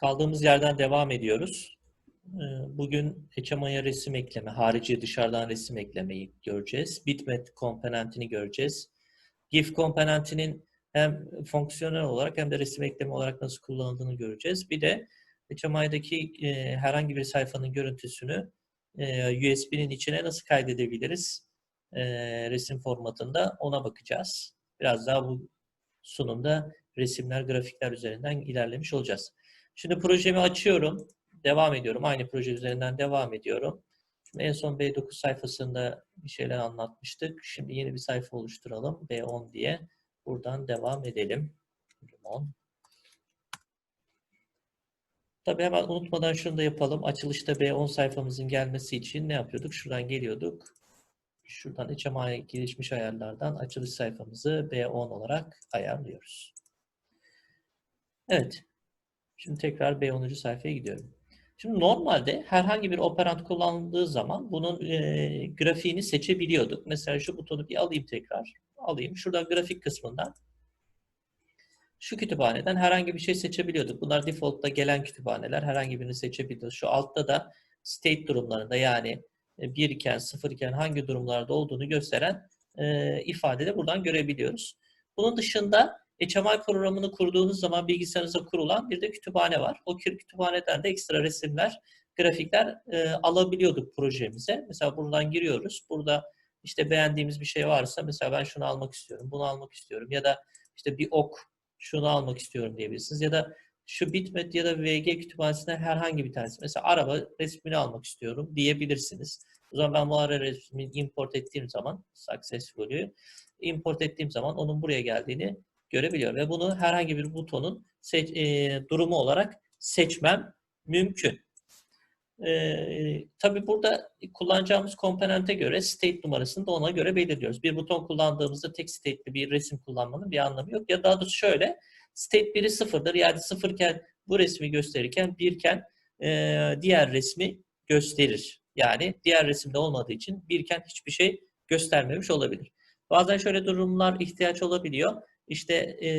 Kaldığımız yerden devam ediyoruz. Ee, Bugün HMI'ye resim ekleme, harici dışarıdan resim eklemeyi göreceğiz. Bitmap komponentini göreceğiz. GIF komponentinin hem fonksiyonel olarak hem de resim ekleme olarak nasıl kullanıldığını göreceğiz. Bir de HMI'deki e, herhangi bir sayfanın görüntüsünü e, USB'nin içine nasıl kaydedebiliriz e, resim formatında ona bakacağız. Biraz daha bu sunumda resimler, grafikler üzerinden ilerlemiş olacağız. Şimdi projemi açıyorum. Devam ediyorum. Aynı proje üzerinden devam ediyorum. Şimdi en son B9 sayfasında bir şeyler anlatmıştık. Şimdi yeni bir sayfa oluşturalım. B10 diye. Buradan devam edelim. Limon. Tabii hemen unutmadan şunu da yapalım. Açılışta B10 sayfamızın gelmesi için ne yapıyorduk? Şuradan geliyorduk. Şuradan HMI gelişmiş ayarlardan açılış sayfamızı B10 olarak ayarlıyoruz. Evet. Şimdi tekrar B10. sayfaya gidiyorum. Şimdi normalde herhangi bir operant kullanıldığı zaman bunun e, grafiğini seçebiliyorduk. Mesela şu butonu bir alayım tekrar. Alayım. Şurada grafik kısmından şu kütüphaneden herhangi bir şey seçebiliyorduk. Bunlar default'ta gelen kütüphaneler. Herhangi birini seçebiliyoruz. Şu altta da state durumlarında yani 1 iken 0 iken hangi durumlarda olduğunu gösteren e, ifade de buradan görebiliyoruz. Bunun dışında HMI programını kurduğunuz zaman bilgisayarınıza kurulan bir de kütüphane var. O kütüphaneden de ekstra resimler, grafikler e, alabiliyorduk projemize. Mesela buradan giriyoruz. Burada işte beğendiğimiz bir şey varsa mesela ben şunu almak istiyorum, bunu almak istiyorum ya da işte bir ok şunu almak istiyorum diyebilirsiniz ya da şu bitmet ya da VG kütüphanesinden herhangi bir tanesi. Mesela araba resmini almak istiyorum diyebilirsiniz. O zaman ben bu araba resmini import ettiğim zaman successfully import ettiğim zaman onun buraya geldiğini görebiliyorum. Ve bunu herhangi bir butonun seç, e, durumu olarak seçmem mümkün. E, tabii burada kullanacağımız komponente göre state numarasını da ona göre belirliyoruz. Bir buton kullandığımızda tek state'li bir resim kullanmanın bir anlamı yok. Ya daha doğrusu şöyle, state 1'i sıfırdır. Yani sıfırken bu resmi gösterirken birken e, diğer resmi gösterir. Yani diğer resimde olmadığı için birken hiçbir şey göstermemiş olabilir. Bazen şöyle durumlar ihtiyaç olabiliyor işte e,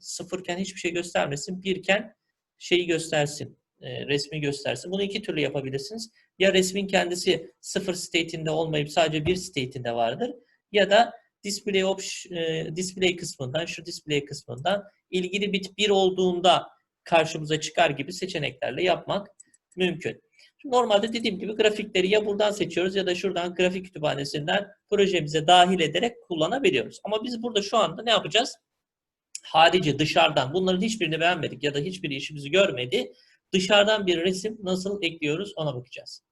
sıfırken hiçbir şey göstermesin, birken şeyi göstersin, e, resmi göstersin. Bunu iki türlü yapabilirsiniz. Ya resmin kendisi sıfır state'inde olmayıp sadece bir state'inde vardır ya da display option, e, display kısmından, şu display kısmından ilgili bit 1 olduğunda karşımıza çıkar gibi seçeneklerle yapmak mümkün. Normalde dediğim gibi grafikleri ya buradan seçiyoruz ya da şuradan grafik kütüphanesinden projemize dahil ederek kullanabiliyoruz. Ama biz burada şu anda ne yapacağız? Harici, dışarıdan bunların hiçbirini beğenmedik ya da hiçbiri işimizi görmedi. Dışarıdan bir resim nasıl ekliyoruz ona bakacağız.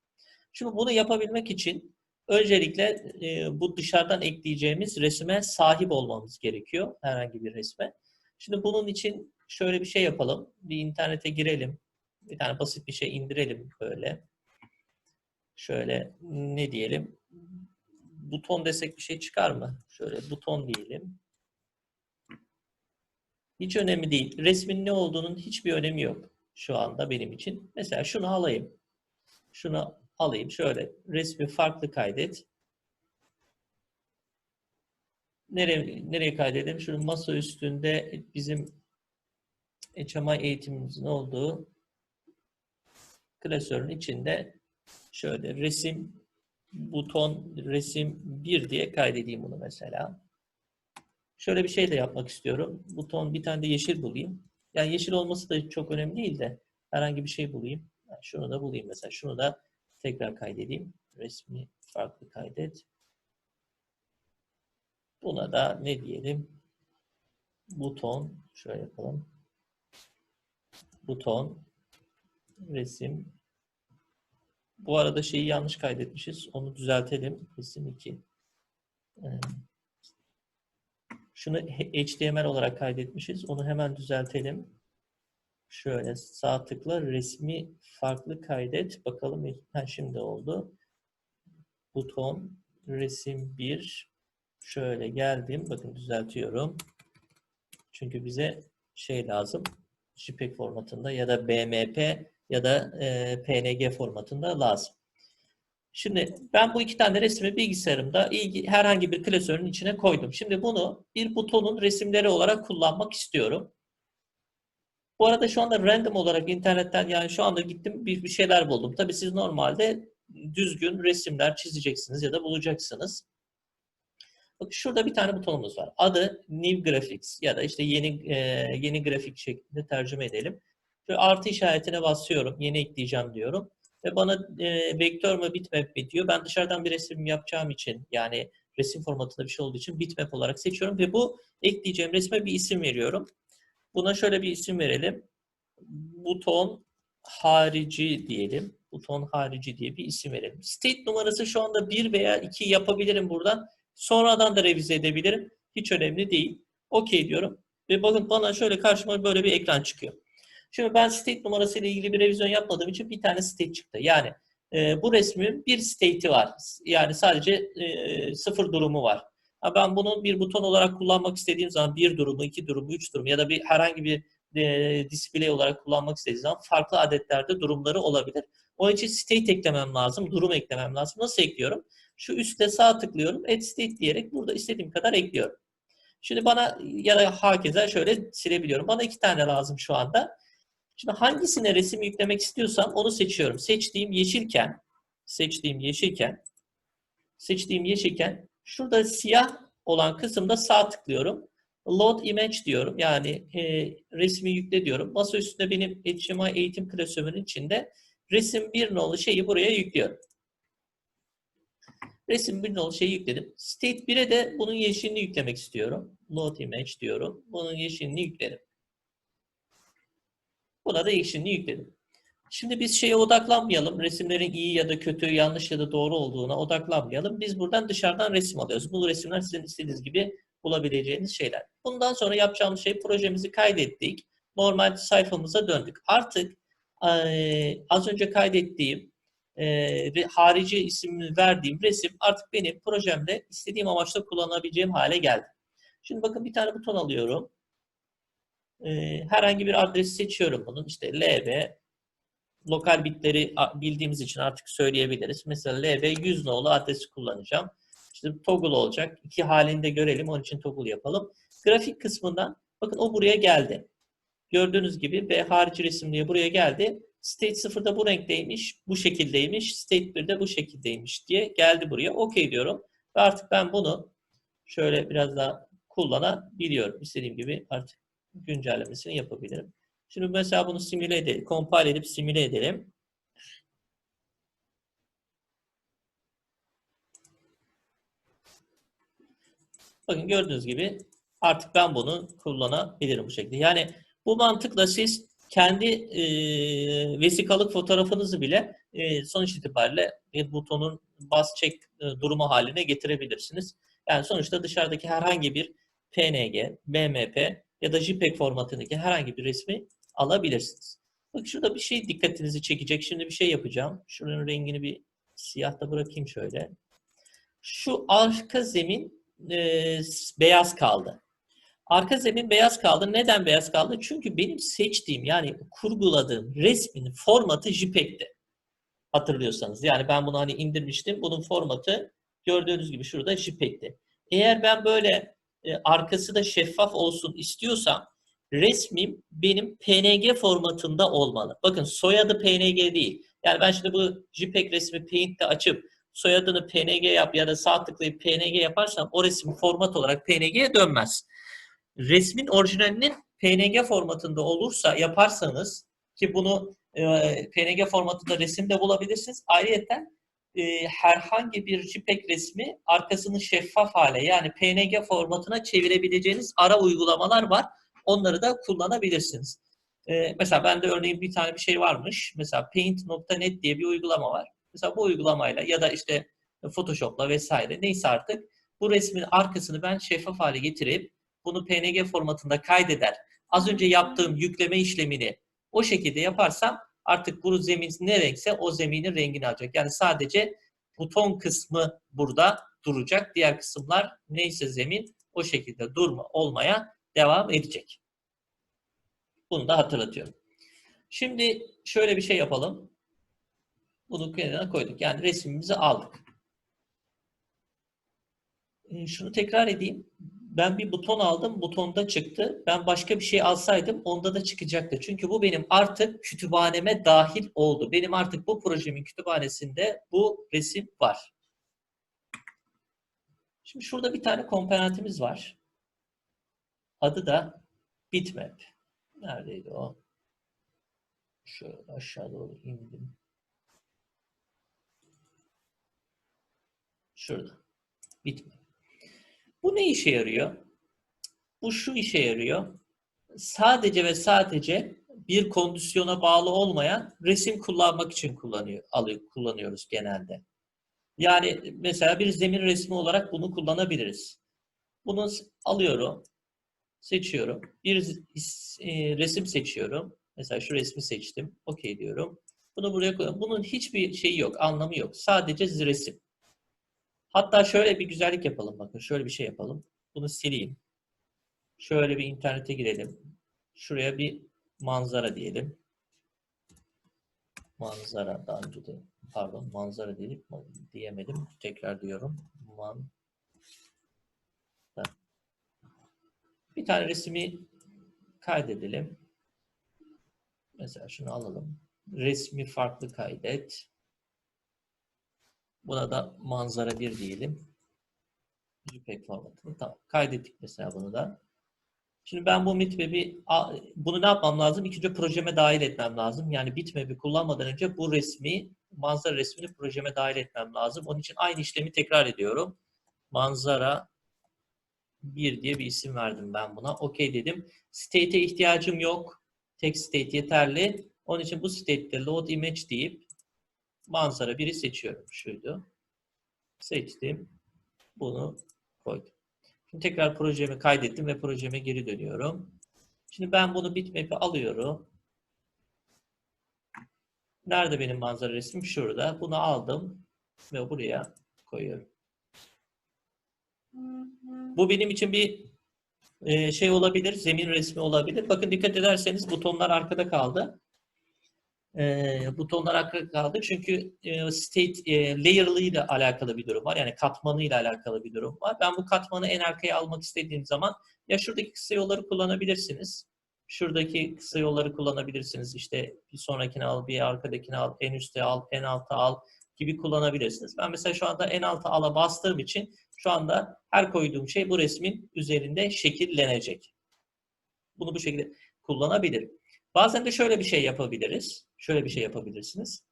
Şimdi bunu yapabilmek için öncelikle e, bu dışarıdan ekleyeceğimiz resime sahip olmamız gerekiyor. Herhangi bir resme. Şimdi bunun için şöyle bir şey yapalım. Bir internete girelim. Bir tane basit bir şey indirelim böyle. Şöyle ne diyelim? Buton desek bir şey çıkar mı? Şöyle buton diyelim. Hiç önemli değil. Resmin ne olduğunun hiçbir önemi yok şu anda benim için. Mesela şunu alayım. Şunu alayım. Şöyle resmi farklı kaydet. Nereye, nereye kaydedelim? Şunun masa üstünde bizim HMI eğitimimizin olduğu klasörün içinde şöyle resim buton resim 1 diye kaydedeyim bunu mesela. Şöyle bir şey de yapmak istiyorum. Buton bir tane de yeşil bulayım. Yani yeşil olması da çok önemli değil de herhangi bir şey bulayım. Yani şunu da bulayım mesela. Şunu da tekrar kaydedeyim. Resmi farklı kaydet. Buna da ne diyelim? Buton. Şöyle yapalım. Buton. Resim. Bu arada şeyi yanlış kaydetmişiz. Onu düzeltelim. Resim 2. Şunu HTML olarak kaydetmişiz. Onu hemen düzeltelim. Şöyle sağ tıkla resmi farklı kaydet. Bakalım ha, şimdi oldu. Buton resim 1 şöyle geldim. Bakın düzeltiyorum. Çünkü bize şey lazım. JPEG formatında ya da BMP ya da e, PNG formatında lazım. Şimdi ben bu iki tane resmi bilgisayarımda ilgi, herhangi bir klasörün içine koydum. Şimdi bunu bir butonun resimleri olarak kullanmak istiyorum. Bu arada şu anda random olarak internetten yani şu anda gittim bir, bir şeyler buldum. Tabii siz normalde düzgün resimler çizeceksiniz ya da bulacaksınız. Bak şurada bir tane butonumuz var. Adı New Graphics ya da işte yeni e, yeni grafik şeklinde tercüme edelim. Şöyle artı işaretine basıyorum. Yeni ekleyeceğim diyorum. Ve bana e, vektör mü bitmap mi diyor. Ben dışarıdan bir resim yapacağım için yani resim formatında bir şey olduğu için bitmap olarak seçiyorum ve bu ekleyeceğim resme bir isim veriyorum. Buna şöyle bir isim verelim. Buton harici diyelim. Buton harici diye bir isim verelim. State numarası şu anda 1 veya 2 yapabilirim buradan. Sonradan da revize edebilirim. Hiç önemli değil. OK diyorum. Ve bakın bana şöyle karşıma böyle bir ekran çıkıyor. Şimdi ben state numarası ile ilgili bir revizyon yapmadığım için bir tane state çıktı. Yani e, bu resmin bir state'i var. Yani sadece e, sıfır durumu var. Ha, ben bunun bir buton olarak kullanmak istediğim zaman bir durumu, iki durumu, üç durumu ya da bir herhangi bir e, display olarak kullanmak istediğim zaman farklı adetlerde durumları olabilir. Onun için state eklemem lazım, durum eklemem lazım. Nasıl ekliyorum? Şu üstte sağ tıklıyorum, add state diyerek burada istediğim kadar ekliyorum. Şimdi bana ya da hakeza şöyle silebiliyorum. Bana iki tane lazım şu anda. Şimdi hangisine resim yüklemek istiyorsam onu seçiyorum. Seçtiğim yeşilken, seçtiğim yeşilken, seçtiğim yeşilken şurada siyah olan kısımda sağ tıklıyorum. Load image diyorum. Yani e, resmi yükle diyorum. Masa üstünde benim HTML eğitim klasörünün içinde resim bir nolu şeyi buraya yüklüyorum. Resim bir nolu şeyi yükledim. State 1'e de bunun yeşilini yüklemek istiyorum. Load image diyorum. Bunun yeşilini yükledim. Buna da yeşilini yükledim. Şimdi biz şeye odaklanmayalım. Resimlerin iyi ya da kötü, yanlış ya da doğru olduğuna odaklanmayalım. Biz buradan dışarıdan resim alıyoruz. Bu resimler sizin istediğiniz gibi bulabileceğiniz şeyler. Bundan sonra yapacağımız şey projemizi kaydettik. Normal sayfamıza döndük. Artık e, az önce kaydettiğim e, harici isimini verdiğim resim artık benim projemde istediğim amaçla kullanabileceğim hale geldi. Şimdi bakın bir tane buton alıyorum. E, herhangi bir adresi seçiyorum bunun. İşte LB lokal bitleri bildiğimiz için artık söyleyebiliriz. Mesela LB 100 nolu adresi kullanacağım. İşte toggle olacak. İki halinde görelim. Onun için toggle yapalım. Grafik kısmından bakın o buraya geldi. Gördüğünüz gibi B harici resim diye buraya geldi. State 0'da bu renkteymiş, bu şekildeymiş. State 1'de bu şekildeymiş diye geldi buraya. OK diyorum. Ve artık ben bunu şöyle biraz daha kullanabiliyorum. İstediğim gibi artık güncellemesini yapabilirim. Şimdi mesela bunu simüle edelim. Compile edip simüle edelim. Bakın gördüğünüz gibi artık ben bunu kullanabilirim bu şekilde. Yani bu mantıkla siz kendi e, vesikalık fotoğrafınızı bile e, sonuç itibariyle bir butonun bas çek e, durumu haline getirebilirsiniz. Yani sonuçta dışarıdaki herhangi bir PNG, BMP ya da JPEG formatındaki herhangi bir resmi alabilirsiniz. Bak şurada bir şey dikkatinizi çekecek. Şimdi bir şey yapacağım. Şuranın rengini bir siyahta bırakayım şöyle. Şu arka zemin e, beyaz kaldı. Arka zemin beyaz kaldı. Neden beyaz kaldı? Çünkü benim seçtiğim yani kurguladığım resmin formatı JPEG'ti. Hatırlıyorsanız. Yani ben bunu hani indirmiştim. Bunun formatı gördüğünüz gibi şurada JPEG'ti. Eğer ben böyle e, arkası da şeffaf olsun istiyorsam resmim benim PNG formatında olmalı. Bakın soyadı PNG değil. Yani ben şimdi bu JPEG resmi Paint'te açıp soyadını PNG yap ya da sağ tıklayıp PNG yaparsam o resim format olarak PNG'ye dönmez. Resmin orijinalinin PNG formatında olursa yaparsanız ki bunu e, PNG formatında resimde bulabilirsiniz. Ayrıca e, herhangi bir JPEG resmi arkasını şeffaf hale yani PNG formatına çevirebileceğiniz ara uygulamalar var. Onları da kullanabilirsiniz. Ee, mesela bende örneğin bir tane bir şey varmış. Mesela paint.net diye bir uygulama var. Mesela bu uygulamayla ya da işte Photoshop'la vesaire neyse artık bu resmin arkasını ben şeffaf hale getirip bunu PNG formatında kaydeder. Az önce yaptığım yükleme işlemini o şekilde yaparsam artık bu zemin ne renkse o zeminin rengini alacak. Yani sadece buton kısmı burada duracak. Diğer kısımlar neyse zemin o şekilde durma olmaya devam edecek. Bunu da hatırlatıyorum. Şimdi şöyle bir şey yapalım. Bunu kenara koyduk. Yani resmimizi aldık. Şunu tekrar edeyim. Ben bir buton aldım, butonda çıktı. Ben başka bir şey alsaydım onda da çıkacaktı. Çünkü bu benim artık kütüphaneme dahil oldu. Benim artık bu projemin kütüphanesinde bu resim var. Şimdi şurada bir tane komponentimiz var. Adı da bitmap. Neredeydi o? Şöyle aşağı doğru indim. Şurada. Bitmap. Bu ne işe yarıyor? Bu şu işe yarıyor. Sadece ve sadece bir kondisyona bağlı olmayan resim kullanmak için kullanıyor, alıyor, kullanıyoruz genelde. Yani mesela bir zemin resmi olarak bunu kullanabiliriz. Bunu alıyorum, seçiyorum. Bir e, resim seçiyorum. Mesela şu resmi seçtim. Okey diyorum. Bunu buraya koyuyorum. Bunun hiçbir şeyi yok, anlamı yok. Sadece resim. Hatta şöyle bir güzellik yapalım bakın. Şöyle bir şey yapalım. Bunu sileyim. Şöyle bir internete girelim. Şuraya bir manzara diyelim. Manzara daha önce de pardon manzara dedik diyemedim. Tekrar diyorum. Man bir tane resmi kaydedelim. Mesela şunu alalım. Resmi farklı kaydet. Buna da manzara 1 diyelim. JPEG formatını. Tamam. Kaydettik mesela bunu da. Şimdi ben bu bitmap'i bunu ne yapmam lazım? İlk önce projeme dahil etmem lazım. Yani bitmap'i kullanmadan önce bu resmi, manzara resmini projeme dahil etmem lazım. Onun için aynı işlemi tekrar ediyorum. Manzara 1 diye bir isim verdim ben buna. OK dedim. State'e ihtiyacım yok. Tek state yeterli. Onun için bu state'de load image deyip manzara 1'i seçiyorum. Şuydu. Seçtim. Bunu koydum. Şimdi tekrar projemi kaydettim ve projeme geri dönüyorum. Şimdi ben bunu bitmap'i alıyorum. Nerede benim manzara resmim? Şurada. Bunu aldım ve buraya koyuyorum. Bu benim için bir e, şey olabilir, zemin resmi olabilir. Bakın dikkat ederseniz butonlar arkada kaldı e, butonlar arkada kaldı. Çünkü e, state e, layer'lı ile alakalı bir durum var. Yani katmanı ile alakalı bir durum var. Ben bu katmanı en arkaya almak istediğim zaman ya şuradaki kısa yolları kullanabilirsiniz. Şuradaki kısa yolları kullanabilirsiniz. İşte bir sonrakini al, bir arkadakini al, en üstte al, en alta al gibi kullanabilirsiniz. Ben mesela şu anda en alta ala bastığım için şu anda her koyduğum şey bu resmin üzerinde şekillenecek. Bunu bu şekilde kullanabilirim. Bazen de şöyle bir şey yapabiliriz. Şöyle bir şey yapabilirsiniz.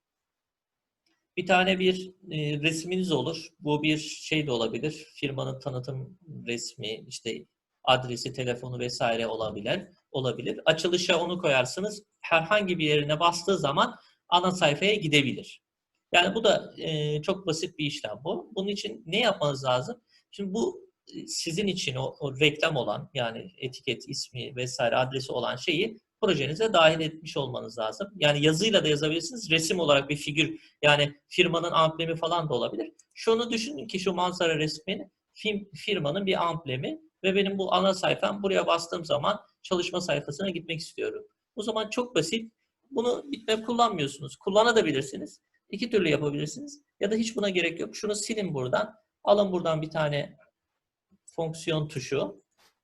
Bir tane bir e, resminiz olur. Bu bir şey de olabilir. Firmanın tanıtım resmi, işte adresi, telefonu vesaire olabilir. Olabilir. Açılışa onu koyarsınız. Herhangi bir yerine bastığı zaman ana sayfaya gidebilir. Yani bu da e, çok basit bir işlem bu. Bunun için ne yapmanız lazım? Şimdi bu e, sizin için o, o reklam olan yani etiket, ismi vesaire adresi olan şeyi projenize dahil etmiş olmanız lazım. Yani yazıyla da yazabilirsiniz. Resim olarak bir figür yani firmanın amblemi falan da olabilir. Şunu düşünün ki şu manzara resmini firmanın bir amblemi ve benim bu ana sayfam buraya bastığım zaman çalışma sayfasına gitmek istiyorum. O zaman çok basit. Bunu bitmap kullanmıyorsunuz. Kullanabilirsiniz. İki türlü yapabilirsiniz. Ya da hiç buna gerek yok. Şunu silin buradan. Alın buradan bir tane fonksiyon tuşu.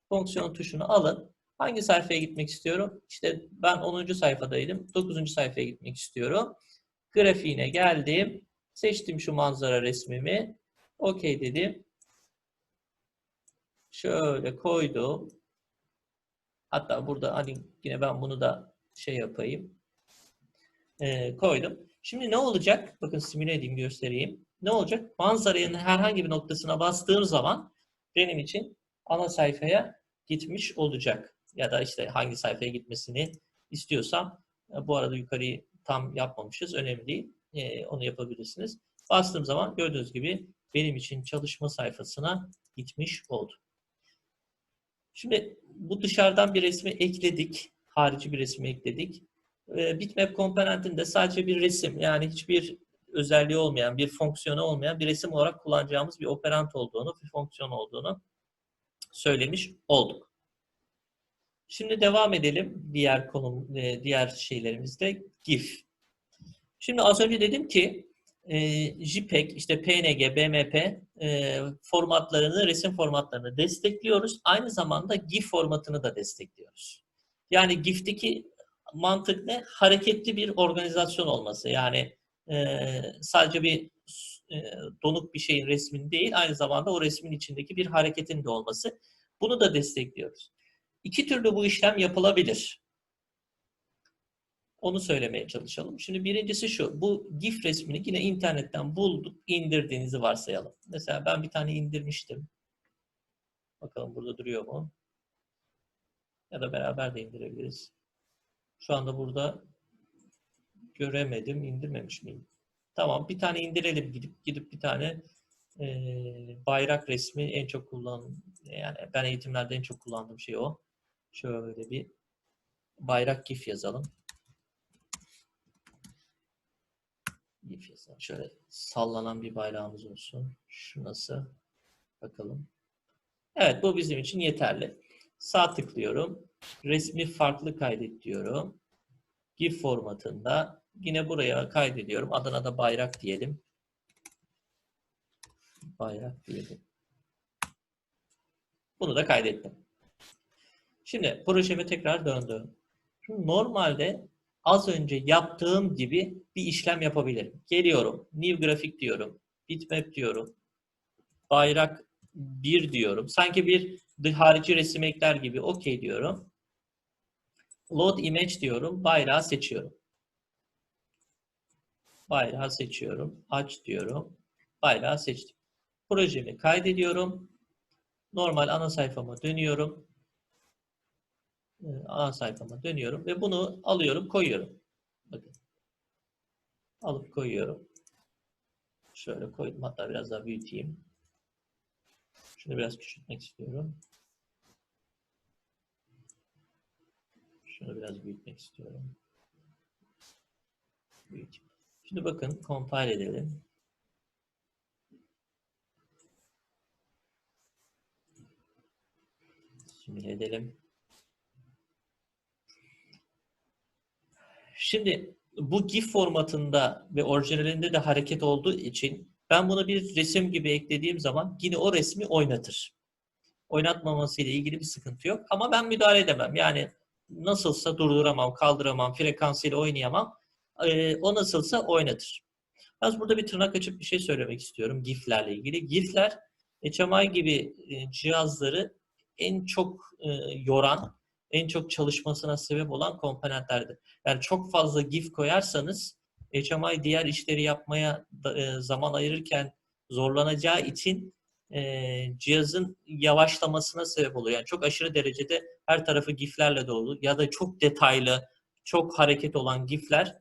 Fonksiyon tuşunu alın. Hangi sayfaya gitmek istiyorum? İşte ben 10. sayfadaydım. 9. sayfaya gitmek istiyorum. Grafiğine geldim. Seçtim şu manzara resmimi. OK dedim. Şöyle koydum. Hatta burada hani yine ben bunu da şey yapayım. Ee, koydum. Şimdi ne olacak? Bakın simüle edeyim göstereyim. Ne olacak? Manzaranın herhangi bir noktasına bastığım zaman benim için ana sayfaya gitmiş olacak ya da işte hangi sayfaya gitmesini istiyorsam e, bu arada yukarıyı tam yapmamışız. Önemli değil. E, onu yapabilirsiniz. Bastığım zaman gördüğünüz gibi benim için çalışma sayfasına gitmiş oldu. Şimdi bu dışarıdan bir resmi ekledik. Harici bir resmi ekledik. E, bitmap komponentinde sadece bir resim yani hiçbir özelliği olmayan, bir fonksiyonu olmayan bir resim olarak kullanacağımız bir operant olduğunu, bir fonksiyon olduğunu söylemiş olduk. Şimdi devam edelim diğer konum, e, diğer şeylerimizde GIF. Şimdi az önce dedim ki e, JPEG, işte PNG, BMP e, formatlarını, resim formatlarını destekliyoruz. Aynı zamanda GIF formatını da destekliyoruz. Yani GIF'teki mantık ne? Hareketli bir organizasyon olması. Yani sadece bir donuk bir şeyin resmin değil, aynı zamanda o resmin içindeki bir hareketin de olması. Bunu da destekliyoruz. İki türlü bu işlem yapılabilir. Onu söylemeye çalışalım. Şimdi birincisi şu. Bu GIF resmini yine internetten bulduk, indirdiğinizi varsayalım. Mesela ben bir tane indirmiştim. Bakalım burada duruyor mu? Ya da beraber de indirebiliriz. Şu anda burada göremedim. indirmemiş miyim? Tamam bir tane indirelim gidip gidip bir tane e, bayrak resmi en çok kullan yani ben eğitimlerde en çok kullandığım şey o. Şöyle bir bayrak gif yazalım. Gif yazalım. Şöyle sallanan bir bayrağımız olsun. Şu nasıl? Bakalım. Evet bu bizim için yeterli. Sağ tıklıyorum. Resmi farklı kaydet diyorum. GIF formatında. Yine buraya kaydediyorum. Adına da bayrak diyelim. Bayrak diyelim. Bunu da kaydettim. Şimdi projeme tekrar döndüm. Şimdi normalde az önce yaptığım gibi bir işlem yapabilirim. Geliyorum. New grafik diyorum. Bitmap diyorum. Bayrak 1 diyorum. Sanki bir harici resim ekler gibi okey diyorum. Load image diyorum. Bayrağı seçiyorum. Bayrağı seçiyorum. Aç diyorum. Bayrağı seçtim. Projemi kaydediyorum. Normal ana sayfama dönüyorum. Ee, ana sayfama dönüyorum ve bunu alıyorum, koyuyorum. Bakın. Alıp koyuyorum. Şöyle koydum. Hatta biraz daha büyüteyim. Şunu biraz küçültmek istiyorum. Şunu biraz büyütmek istiyorum. Büyüteyim. Şimdi bakın compile edelim. Simüle edelim. Şimdi bu GIF formatında ve orijinalinde de hareket olduğu için ben bunu bir resim gibi eklediğim zaman yine o resmi oynatır. Oynatmaması ile ilgili bir sıkıntı yok. Ama ben müdahale edemem. Yani nasılsa durduramam, kaldıramam, frekansıyla oynayamam. Ee, o nasılsa oynatır. Biraz burada bir tırnak açıp bir şey söylemek istiyorum GIF'lerle ilgili. GIF'ler HMI gibi e, cihazları en çok e, yoran, en çok çalışmasına sebep olan komponentlerdir. Yani çok fazla GIF koyarsanız HMI diğer işleri yapmaya e, zaman ayırırken zorlanacağı için e, cihazın yavaşlamasına sebep oluyor. Yani çok aşırı derecede her tarafı GIF'lerle dolu ya da çok detaylı, çok hareket olan GIF'ler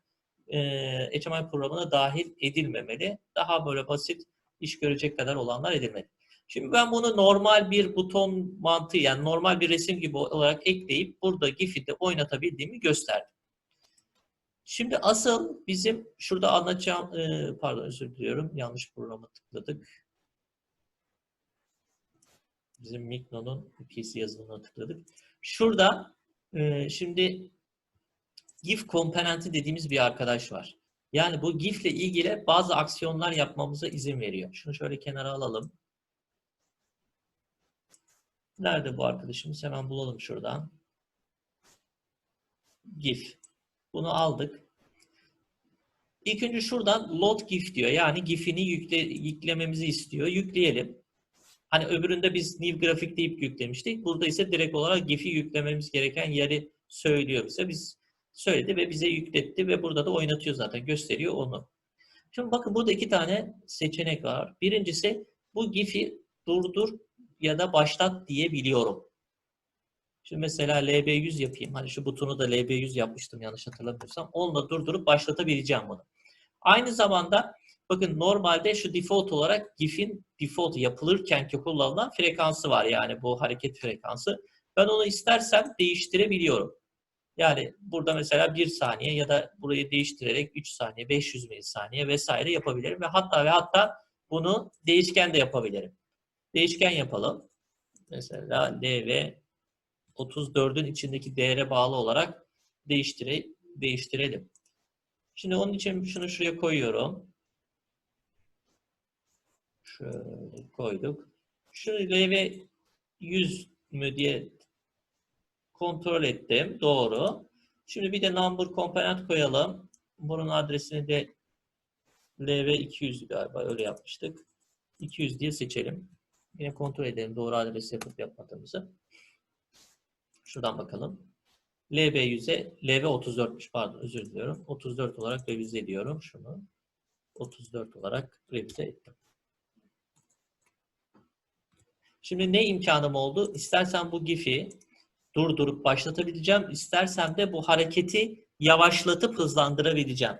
e, HMI programına dahil edilmemeli. Daha böyle basit iş görecek kadar olanlar edilmeli. Şimdi ben bunu normal bir buton mantığı yani normal bir resim gibi olarak ekleyip burada GIF'i de oynatabildiğimi gösterdim. Şimdi asıl bizim şurada anlatacağım, e, pardon özür diliyorum yanlış programa tıkladık. Bizim Mikno'nun PC yazılımına tıkladık. Şurada e, şimdi GIF komponenti dediğimiz bir arkadaş var. Yani bu GIF ile ilgili bazı aksiyonlar yapmamıza izin veriyor. Şunu şöyle kenara alalım. Nerede bu arkadaşımız? Hemen bulalım şuradan. GIF. Bunu aldık. İlk önce şuradan load GIF diyor. Yani GIF'ini yükle, yüklememizi istiyor. Yükleyelim. Hani öbüründe biz new grafik deyip yüklemiştik. Burada ise direkt olarak GIF'i yüklememiz gereken yeri söylüyor bize. Biz söyledi ve bize yükletti ve burada da oynatıyor zaten. Gösteriyor onu. Şimdi bakın burada iki tane seçenek var. Birincisi bu GIF'i durdur ya da başlat diyebiliyorum. Şimdi mesela LB100 yapayım. Hani şu butonu da LB100 yapmıştım yanlış hatırlamıyorsam. Onunla durdurup başlatabileceğim bunu. Aynı zamanda bakın normalde şu default olarak GIF'in default yapılırken ki kullanılan frekansı var. Yani bu hareket frekansı. Ben onu istersem değiştirebiliyorum. Yani burada mesela 1 saniye ya da burayı değiştirerek 3 saniye, 500 milisaniye vesaire yapabilirim. Ve hatta ve hatta bunu değişken de yapabilirim. Değişken yapalım. Mesela LV 34'ün içindeki değere bağlı olarak değiştire, değiştirelim. Şimdi onun için şunu şuraya koyuyorum. Şöyle koyduk. Şunu LV 100 mü diye kontrol ettim. Doğru. Şimdi bir de number komponent koyalım. Bunun adresini de LV 200 galiba öyle yapmıştık. 200 diye seçelim. Yine kontrol edelim doğru adres yapıp yapmadığımızı. Şuradan bakalım. LV 100'e LV 34'müş pardon özür diliyorum. 34 olarak revize ediyorum şunu. 34 olarak revize ettim. Şimdi ne imkanım oldu? İstersen bu GIF'i durdurup başlatabileceğim. İstersem de bu hareketi yavaşlatıp hızlandırabileceğim.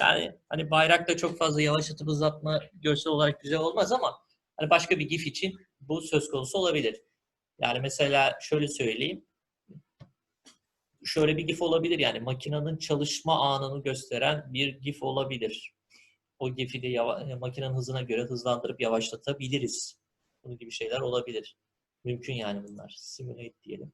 Yani hani bayrakta çok fazla yavaşlatıp hızlatma görsel olarak güzel olmaz ama hani başka bir GIF için bu söz konusu olabilir. Yani mesela şöyle söyleyeyim. Şöyle bir GIF olabilir yani makinenin çalışma anını gösteren bir GIF olabilir. O GIF'i de yava- makinenin hızına göre hızlandırıp yavaşlatabiliriz. Bunun gibi şeyler olabilir. Mümkün yani bunlar. Simulate diyelim.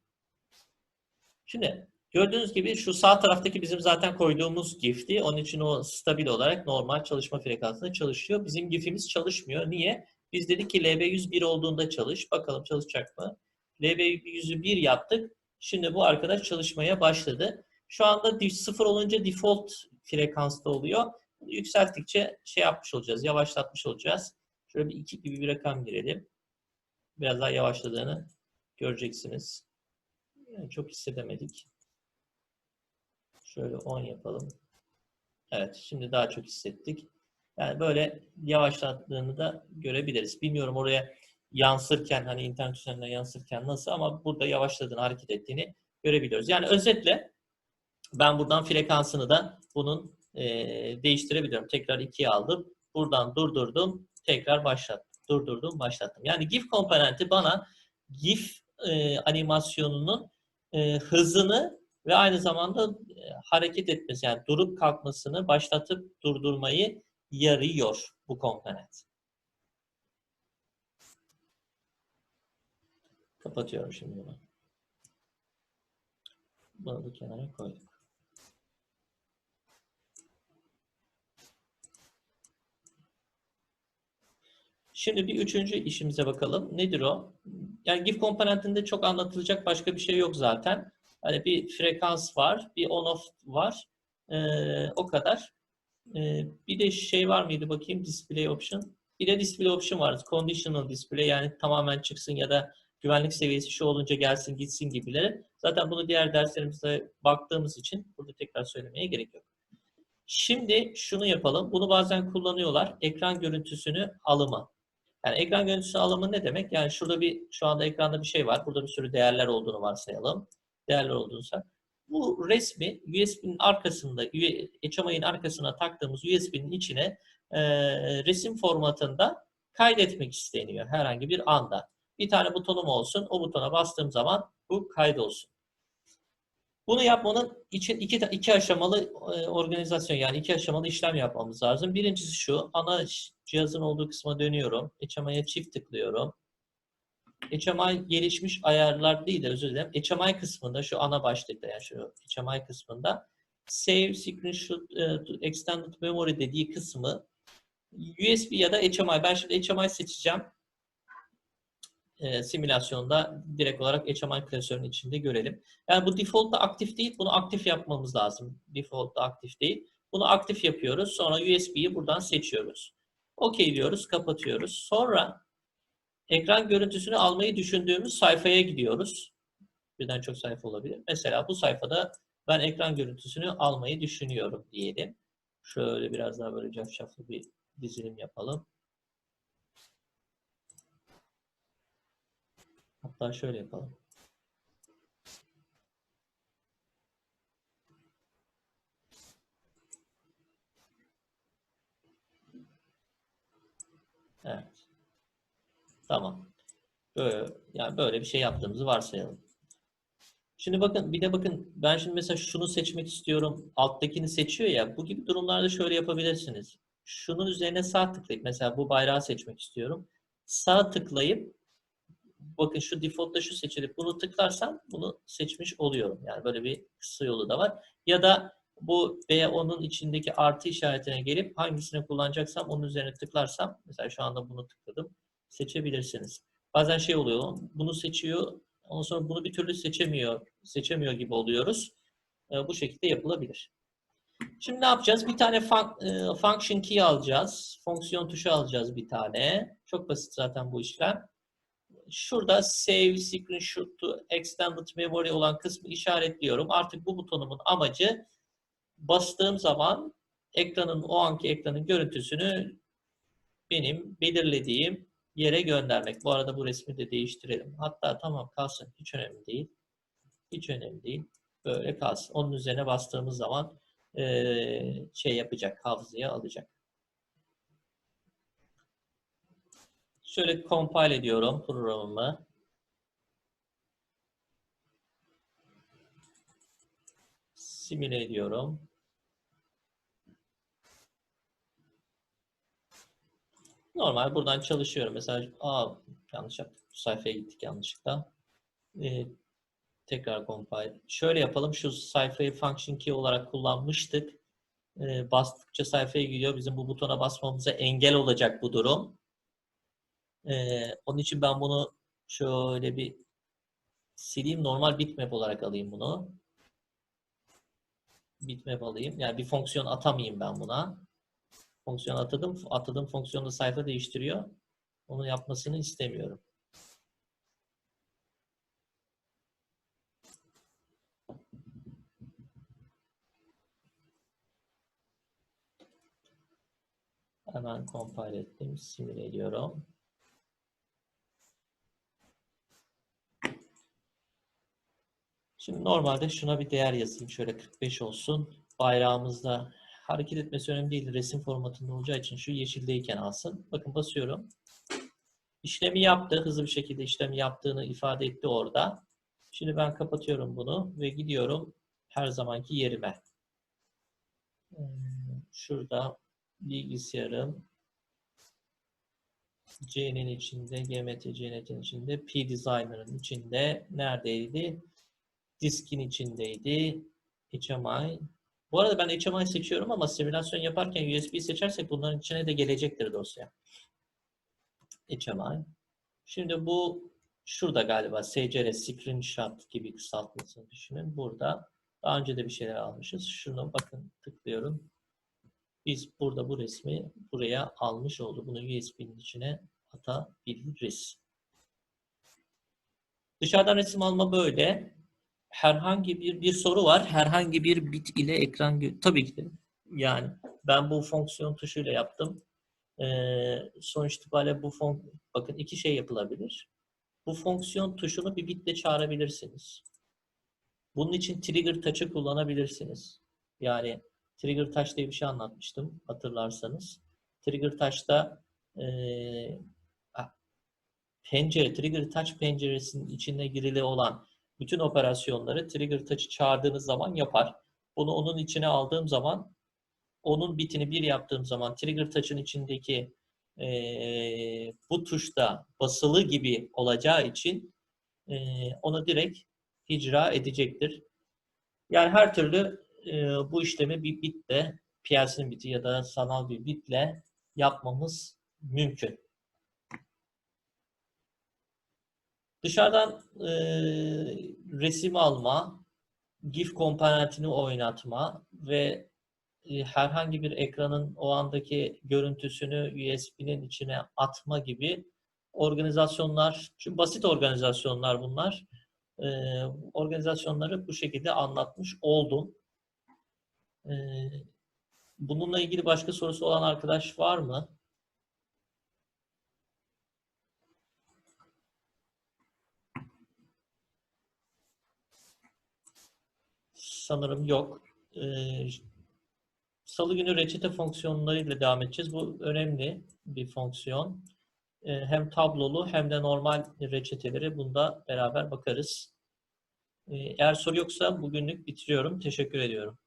Şimdi gördüğünüz gibi şu sağ taraftaki bizim zaten koyduğumuz GIF'ti. Onun için o stabil olarak normal çalışma frekansında çalışıyor. Bizim GIF'imiz çalışmıyor. Niye? Biz dedik ki LB101 olduğunda çalış. Bakalım çalışacak mı? LB100'ü 1 yaptık. Şimdi bu arkadaş çalışmaya başladı. Şu anda dif- sıfır olunca default frekansta oluyor. Bunu yükselttikçe şey yapmış olacağız, yavaşlatmış olacağız. Şöyle bir 2 gibi bir rakam girelim. Biraz daha yavaşladığını göreceksiniz. Yani çok hissedemedik. Şöyle 10 yapalım. Evet, şimdi daha çok hissettik. Yani böyle yavaşlattığını da görebiliriz. Bilmiyorum oraya yansırken hani internet üzerinden yansırken nasıl ama burada yavaşladığını, hareket ettiğini görebiliyoruz. Yani özetle ben buradan frekansını da bunun eee, değiştirebiliyorum. Tekrar 2'ye aldım. Buradan durdurdum. Tekrar başlattım. Durdurdum, başlattım. Yani GIF komponenti bana GIF eee, animasyonunun eee, hızını ve aynı zamanda eee, hareket etmesi yani durup kalkmasını başlatıp durdurmayı yarıyor bu komponent. Kapatıyorum şimdi bunu. Bunu da kenara koyduk. Şimdi bir üçüncü işimize bakalım. Nedir o? Yani GIF komponentinde çok anlatılacak başka bir şey yok zaten. Hani bir frekans var, bir on-off var. Ee, o kadar. Ee, bir de şey var mıydı bakayım display option. Bir de display option var. Conditional display yani tamamen çıksın ya da güvenlik seviyesi şu olunca gelsin gitsin gibileri. Zaten bunu diğer derslerimizde baktığımız için burada tekrar söylemeye gerek yok. Şimdi şunu yapalım. Bunu bazen kullanıyorlar. Ekran görüntüsünü alımı. Yani ekran görüntüsü alımı ne demek? Yani şurada bir şu anda ekranda bir şey var. Burada bir sürü değerler olduğunu varsayalım. Değerler olduğunsa bu resmi USB'nin arkasında, HMI'nin arkasına taktığımız USB'nin içine e, resim formatında kaydetmek isteniyor herhangi bir anda. Bir tane butonum olsun. O butona bastığım zaman bu kaydolsun. Bunu yapmanın için iki, iki aşamalı e, organizasyon yani iki aşamalı işlem yapmamız lazım. Birincisi şu. Ana cihazın olduğu kısma dönüyorum. HMI'ye çift tıklıyorum. HMI gelişmiş ayarlar değil de özür dilerim. HMI kısmında şu ana başlıkta yani şu HMI kısmında Save Screenshot e, Extended Memory dediği kısmı USB ya da HMI. Ben şimdi HMI seçeceğim. E, simülasyonda direkt olarak HMI klasörünün içinde görelim. Yani bu default'ta aktif değil. Bunu aktif yapmamız lazım. Default'ta aktif değil. Bunu aktif yapıyoruz. Sonra USB'yi buradan seçiyoruz. OK diyoruz. Kapatıyoruz. Sonra ekran görüntüsünü almayı düşündüğümüz sayfaya gidiyoruz. Birden çok sayfa olabilir. Mesela bu sayfada ben ekran görüntüsünü almayı düşünüyorum diyelim. Şöyle biraz daha böyle cafcaflı bir dizilim yapalım. Hatta şöyle yapalım. Evet. Tamam. Böyle, yani böyle bir şey yaptığımızı varsayalım. Şimdi bakın bir de bakın ben şimdi mesela şunu seçmek istiyorum. Alttakini seçiyor ya. Bu gibi durumlarda şöyle yapabilirsiniz. Şunun üzerine sağ tıklayıp mesela bu bayrağı seçmek istiyorum. Sağ tıklayıp bakın şu default'ta şu seçilip bunu tıklarsam bunu seçmiş oluyorum. Yani böyle bir kısa yolu da var. Ya da Bu B10'un içindeki artı işaretine gelip hangisini kullanacaksam onun üzerine tıklarsam mesela şu anda bunu tıkladım seçebilirsiniz. Bazen şey oluyor bunu seçiyor ondan sonra bunu bir türlü seçemiyor seçemiyor gibi oluyoruz. E, bu şekilde yapılabilir. Şimdi ne yapacağız? Bir tane fun, e, function key alacağız. Fonksiyon tuşu alacağız bir tane. Çok basit zaten bu işlem. Şurada save screenshot to extended memory olan kısmı işaretliyorum. Artık bu butonumun amacı bastığım zaman ekranın o anki ekranın görüntüsünü benim belirlediğim yere göndermek. Bu arada bu resmi de değiştirelim. Hatta tamam kalsın. Hiç önemli değil. Hiç önemli değil. Böyle kalsın. Onun üzerine bastığımız zaman ee, şey yapacak, hafızaya alacak. Şöyle compile ediyorum programımı. Simüle ediyorum. Normal buradan çalışıyorum. Mesela aa, yanlış yaptık. Bu sayfaya gittik yanlışlıkla. Ee, tekrar compile. Şöyle yapalım. Şu sayfayı function key olarak kullanmıştık. Ee, bastıkça sayfaya gidiyor. Bizim bu butona basmamıza engel olacak bu durum. Ee, onun için ben bunu şöyle bir sileyim. Normal bitmap olarak alayım bunu. Bitmap alayım. Yani bir fonksiyon atamayayım ben buna. Fonksiyon atadım. Atadığım fonksiyonda sayfa değiştiriyor. Onu yapmasını istemiyorum. Hemen compile ettim. Simüle ediyorum. Şimdi normalde şuna bir değer yazayım. Şöyle 45 olsun. Bayrağımızda hareket etmesi önemli değil. Resim formatında olacağı için şu yeşildeyken alsın. Bakın basıyorum. İşlemi yaptı. Hızlı bir şekilde işlemi yaptığını ifade etti orada. Şimdi ben kapatıyorum bunu ve gidiyorum her zamanki yerime. Şurada bilgisayarım C'nin içinde, GMT CNET'in içinde, P Designer'ın içinde neredeydi? Diskin içindeydi. HMI. Bu arada ben HMI seçiyorum ama simülasyon yaparken USB seçersek bunların içine de gelecektir dosya. HMI. Şimdi bu şurada galiba SCR screenshot gibi kısaltmasını düşünün. Burada daha önce de bir şeyler almışız. Şunu bakın tıklıyorum. Biz burada bu resmi buraya almış olduk. Bunu USB'nin içine atabiliriz. Dışarıdan resim alma böyle. Herhangi bir bir soru var. Herhangi bir bit ile ekran tabii ki yani ben bu fonksiyon tuşuyla yaptım. Ee, sonuç itibariyle bu fon bakın iki şey yapılabilir. Bu fonksiyon tuşunu bir bitle çağırabilirsiniz. Bunun için trigger touch'ı kullanabilirsiniz. Yani Trigger Touch diye bir şey anlatmıştım hatırlarsanız. Trigger Touch'ta e, pencere, Trigger Touch penceresinin içine girili olan bütün operasyonları Trigger Touch'ı çağırdığınız zaman yapar. Bunu onun içine aldığım zaman onun bitini bir yaptığım zaman Trigger Touch'ın içindeki e, bu tuşta basılı gibi olacağı için e, onu direkt icra edecektir. Yani her türlü e, bu işlemi bir bitle, PLC'nin biti ya da sanal bir bitle yapmamız mümkün. Dışarıdan e, resim alma, GIF komponentini oynatma ve e, herhangi bir ekranın o andaki görüntüsünü USB'nin içine atma gibi organizasyonlar, çünkü basit organizasyonlar bunlar. E, organizasyonları bu şekilde anlatmış oldum. Ee, bununla ilgili başka sorusu olan arkadaş var mı? Sanırım yok. Ee, Salı günü reçete fonksiyonlarıyla devam edeceğiz. Bu önemli bir fonksiyon. Ee, hem tablolu hem de normal reçeteleri bunda beraber bakarız. Eğer soru yoksa bugünlük bitiriyorum. Teşekkür ediyorum.